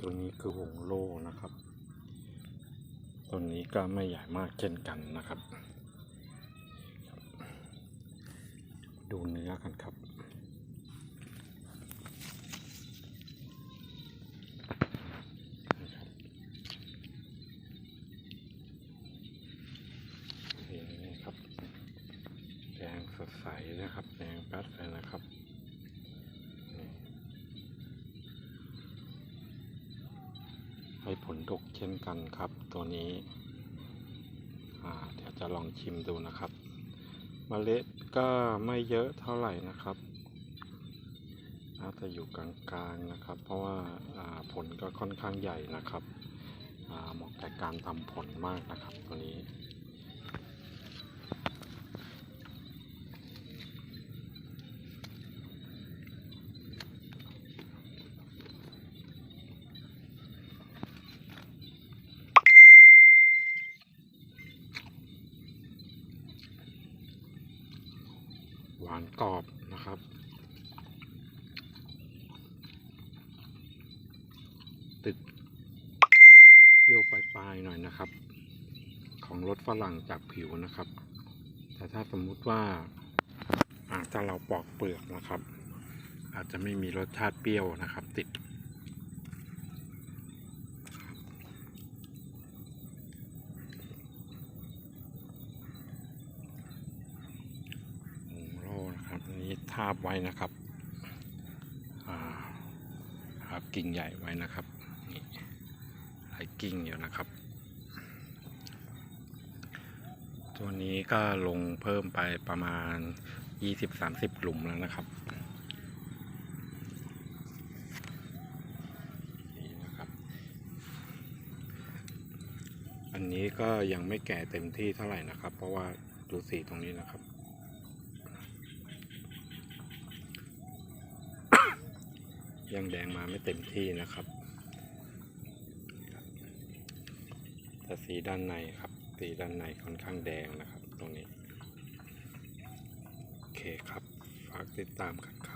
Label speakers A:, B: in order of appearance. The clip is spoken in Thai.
A: ตัวนี้คือวงโลนะครับ ตัวนี้ก็ไม่ใหญ่มากเช่นกันนะครับ ดูเนื้อกันครับนี่ครับแดงสดใสนะครับแดงแป๊ดเลยนะครับ ให้ผลดกเช่นกันครับ ตัวนี้เดี๋ยวจะลองชิมดูนะครับเมล็ดก็ไม่เยอะเท่าไหร่นะครับน่าจะอยู่กลางๆนะครับ เพราะว่าาผลก็ค่อนข้างใหญ่นะครับเหมาะแก่การทำผลมากนะครับตัวนี้ หวานกรอบนะครับติดเปรี้ยวปลายๆหน่อยนะครับ ของรสฝรั่งจากผิวนะครับ แต่ถ้าสมมุติว่าอาจจะเราปอกเปลือกนะครับ อาจจะไม่มีรสชาติเปรี้ยวนะครับ ติด หมูโลนะครับอันนี้ ทาบไว้นะครับอ่าบกิ่งใหญ่ไว้นะครับนี่หลายกิ่งอยู่นะครับ ตัวนี้ก็ลงเพิ่มไปประมาณ 20-30 หลุมแล้วนะครับนี่นะครับอันนี้ก็ยังไม่แก่เต็มที่เท่าไหร่นะครับ เพราะว่าดูสีตรงนี้นะครับ ยังแดงมาไม่เต็มที่นะครับ แต่สีด้านในครับ สีด้านในค่อนข้างแดงนะครับตรงนี้ โอเคครับ ฝากติดตามกันครับ